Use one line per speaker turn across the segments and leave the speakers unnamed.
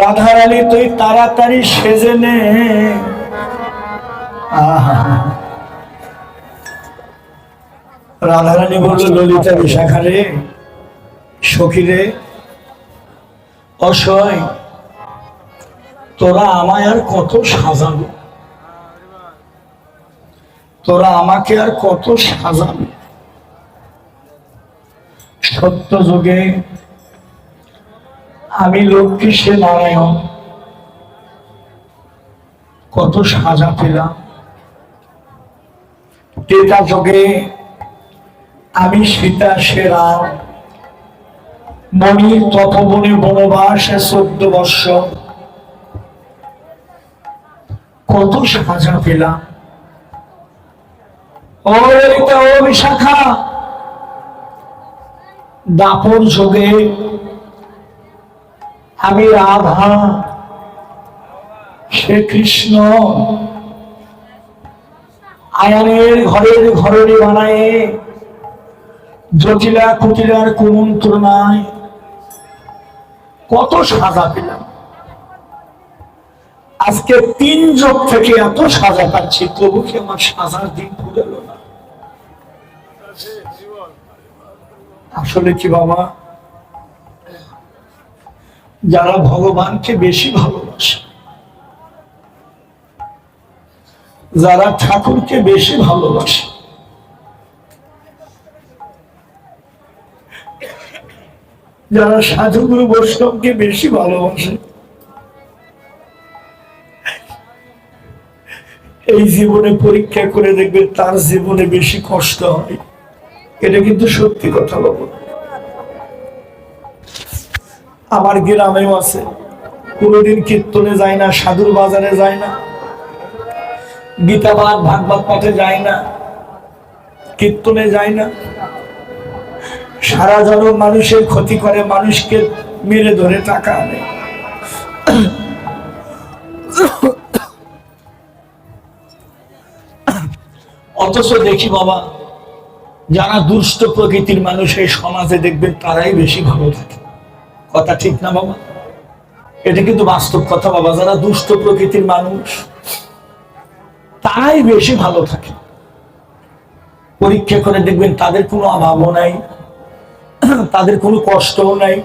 রাধারানী তুই তাড়াতাড়ি সেজে নে। রাধারানী বলল, ললিতা বিশাখা রে সখী রে অসহায়, তোরা আমায় আর কত সাজাবি? তোরা আমাকে আর কত সাজাবি? সত্য যুগে আমি লক্ষ্মী সে নারায়ণ। কত সাজা পেলাম। টেটা যুগে আমি সীতা সে রাম মণি তপবনে বনবাসে চোদ্দ বর্ষ কত সাজা পেলাম। ও বিশাখা। দাপর যোগে আমি রাধা, সে কৃষ্ণ। আয়ানের ঘরের ঘরের বানায় জটিলা কুটিলার কুমন্ত্রণায় কত সাজা পেলাম। আজকে তিন যোগ থেকে এত সাজা পাচ্ছি, তবু কি আমার সাজার দিন ফুরালো না? আসলে কি বাবা যারা ভগবানকে বেশি ভালোবাসে, যারা ঠাকুরকে বেশি ভালোবাসে, যারা সাধুগুরু বৈষ্ণবকে বেশি ভালোবাসে, এই জীবনে পরীক্ষা করে দেখবে তার জীবনে বেশি কষ্ট হয়। এটা কিন্তু সত্যি কথা বলব আমার গ্রামেও আছে। কোনোদিন কীর্তনে যায় না, সাধুর বাজারে যায় না। গীতাবাদ ভাগবত পাঠে যায় না। কীর্তনে যায় না। সারা জন মানুষের ক্ষতি করে, মানুষকে মেরে ধরে টাকা আনে। অথচ দেখি বাবা, যারা দুষ্ট প্রকৃতির মানুষ এই সমাজে দেখবেন, তারাই বেশি ভালো থাকে। কথা ঠিক না বাবা? এটা কিন্তু বাস্তব কথা বাবা, যারা দুষ্ট প্রকৃতির মানুষ, তারাই বেশি ভালো থাকে। পরীক্ষা করে দেখবেন তাদের কোনো অভাবও নাই, তাদের কোনো কষ্টও নাই,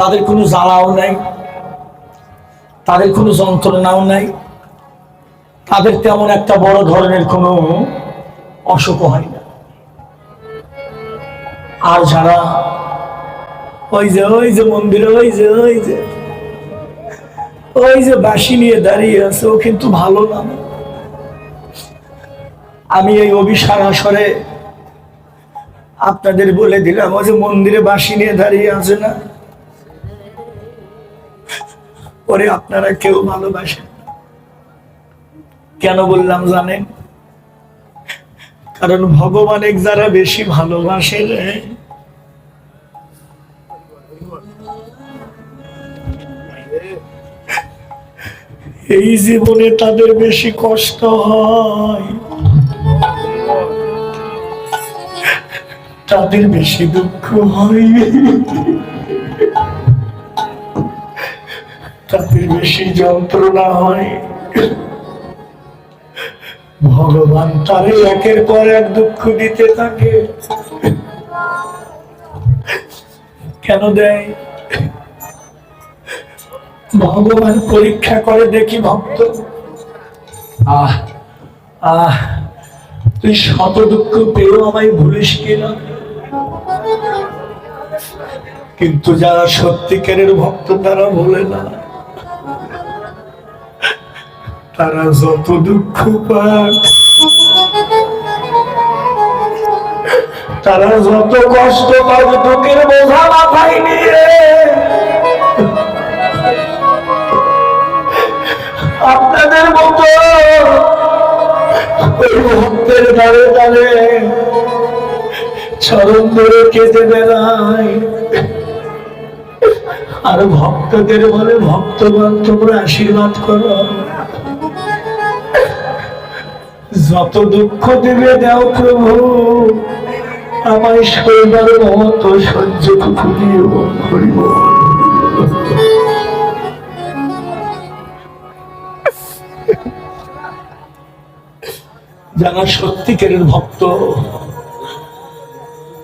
তাদের কোনো জ্বালাও নাই, তাদের কোনো যন্ত্রণাও নাই, তাদের তেমন একটা বড় ধরনের কোনো অসুখ হয় না। আর যারা ওই যে ওই যে মন্দিরে, ওই যে ওই যে। ওই যে বাসি নিয়ে দাঁড়িয়ে আছে, ও কিন্তু ভালো না। আমি এই অভিসার আসরে আপনাদের বলে দিলাম ওই যে মন্দিরে বাসি নিয়ে দাঁড়িয়ে আছে না। ওরে আপনারা কেউ ভালোবাসেন কেন বললাম জানেন? কারণ ভগবানের যারা বেশি ভালোবাসে এই জীবনে তাদের বেশি কষ্ট হয়। তাদের বেশি দুঃখ হয়। তাদের বেশি যন্ত্রণা হয়। ভগবান তারে একের পর এক দুঃখ দিতে থাকে। কেন দেয়? ভগবান পরীক্ষা করে দেখি ভক্ত। আহ আহ, তুই শত দুঃখ পেয়েও আমায় ভুলিস কিনা? কিন্তু যারা সত্যিকারের ভক্ত, তারা ভোলে না। তারা যত দুঃখ পাক, তারা যত কষ্ট পাক দুঃখের বোঝা মাথায় নিয়ে আপনাদের মতো। ওই ভক্তের দ্বারে দ্বারে চরণ ধরে কেঁদে বেড়ায় আর ভক্তদের বলে, ভক্তগণ, তোমরা আশীর্বাদ করো। যত দুঃখ দেবে, দাও প্রভু। আমায় সইবার মতো সহ্য দিও করিব যারা সত্যিকারের ভক্ত,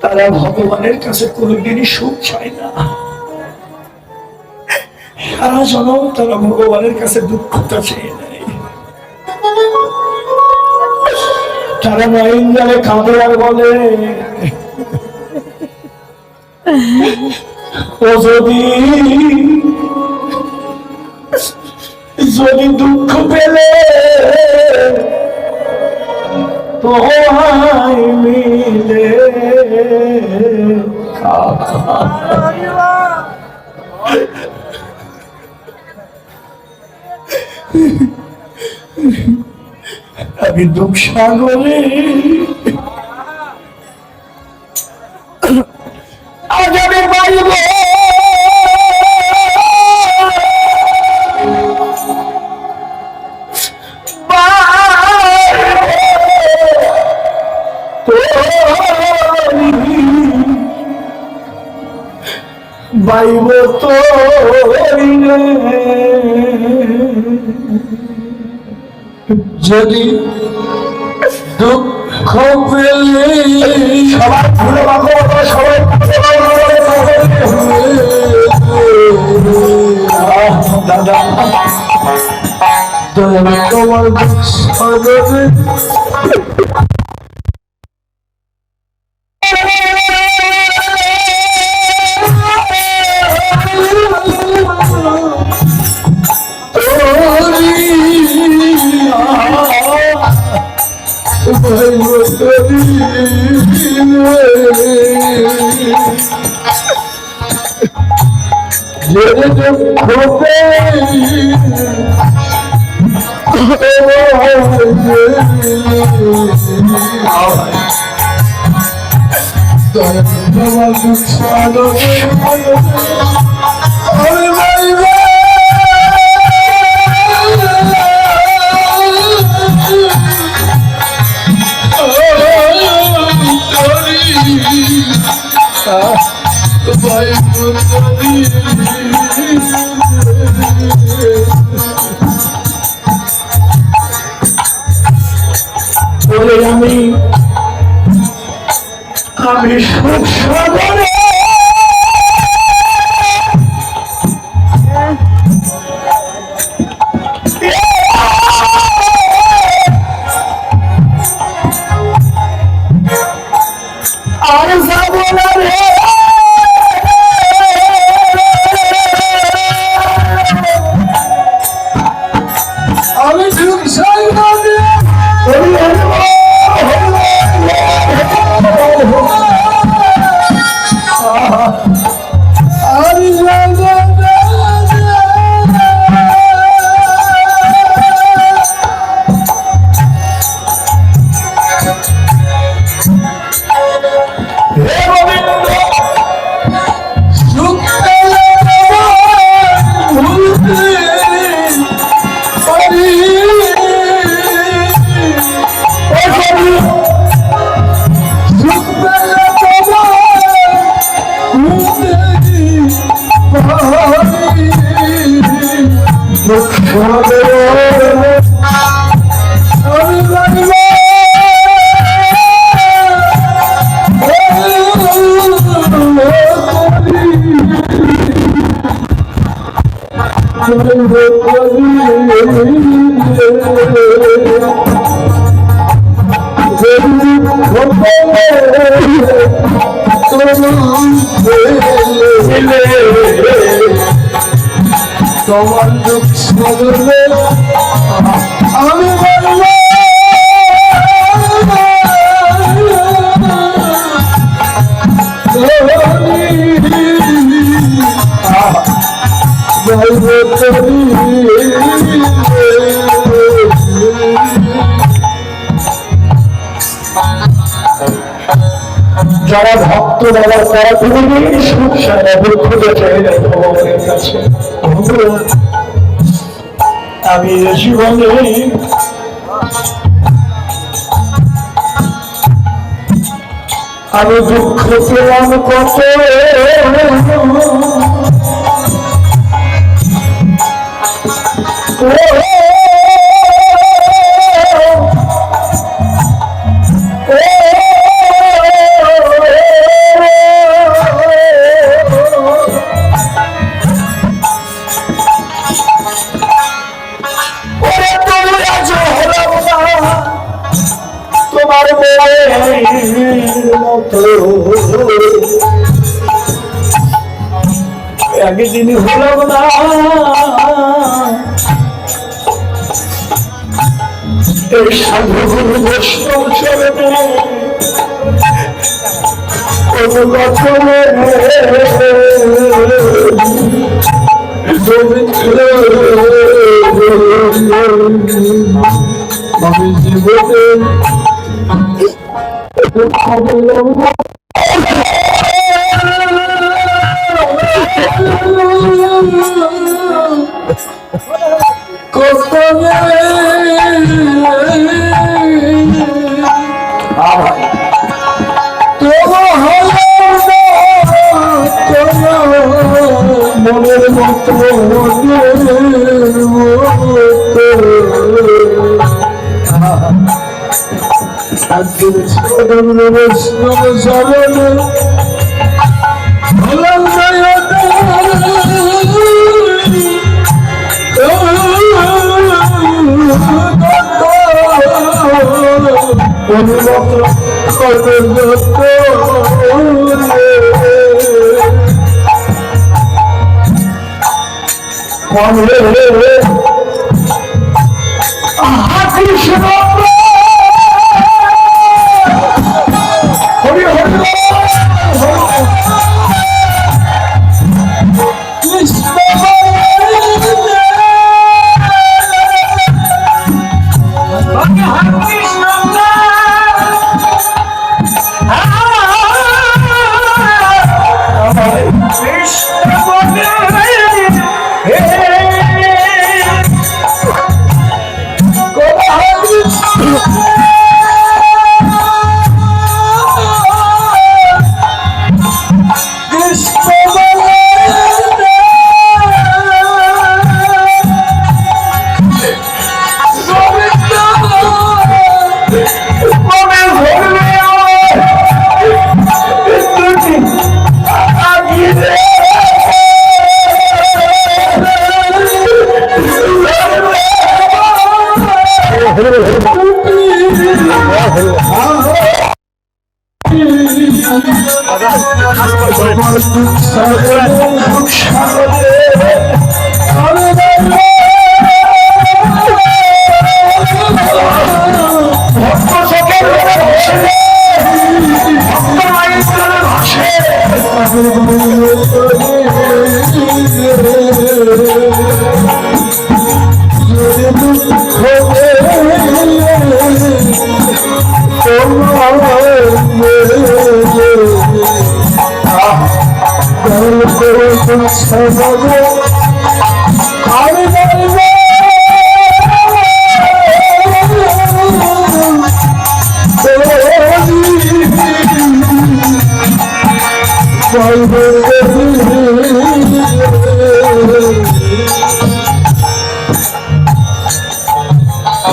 তারা ভগবানের কাছে কোনোদিনই সুখ চায় না। সারা জনম তারা ভগবানের কাছে দুঃখটা চেয়ে নেয়। তারা নয়ন জানে কাঁদে আর বলে, ও যদি যদি দুঃখ পেলে তোমায় মিলে। আমি দুঃখ সাগরে। আজ আমি পাইব তো
যদি দুঃখ পেলে
সবাই ভুলে বাঁকো সবাই আহ, দাদা
সাগরে
বলে
Oh, 我？তোমার দুঃখ
যারা ভক্ত বাবা তারা কোনোদিন সুখ দুঃখ চাই আমি জীবনে আমি দুঃখ পেলাম কত? ও একদিন হলাম না। এই সাধু গুরু বৈষ্ণব চরণে
Oh. you. কৃষ্ণ হরি হরি কৃষ্ণ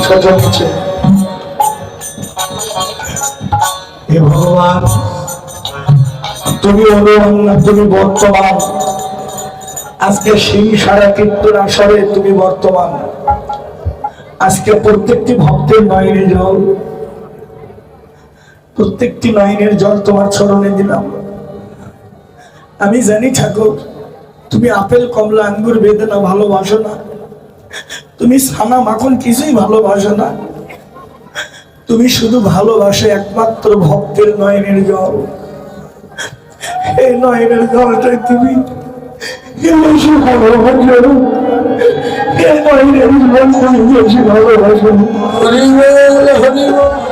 সাজাচ্ছে
হে ভগবান। তুমি তুমি বর্তমান। আজকে সিং সারা কীর্তন আসরে তুমি বর্তমান। আজকে প্রত্যেকটি ভক্তের নয়নের জল। প্রত্যেকটি নয়নের জল তোমার চরণে দিলাম। আমি জানি ঠাকুর, তুমি আপেল, কমলা, আঙ্গুর, বেদনা ভালোবাসো না। তুমি ছানা, মাখন কিছুই ভালোবাসো না। তুমি শুধু ভালোবাসো একমাত্র ভক্তের নয়নের জল। এই লাইনের জলটাই তুমি বেশি ভালোবাসো। এই লাইনের তুমি বেশি ভালোবাসো।
হরিবল হরিবল হরি বল।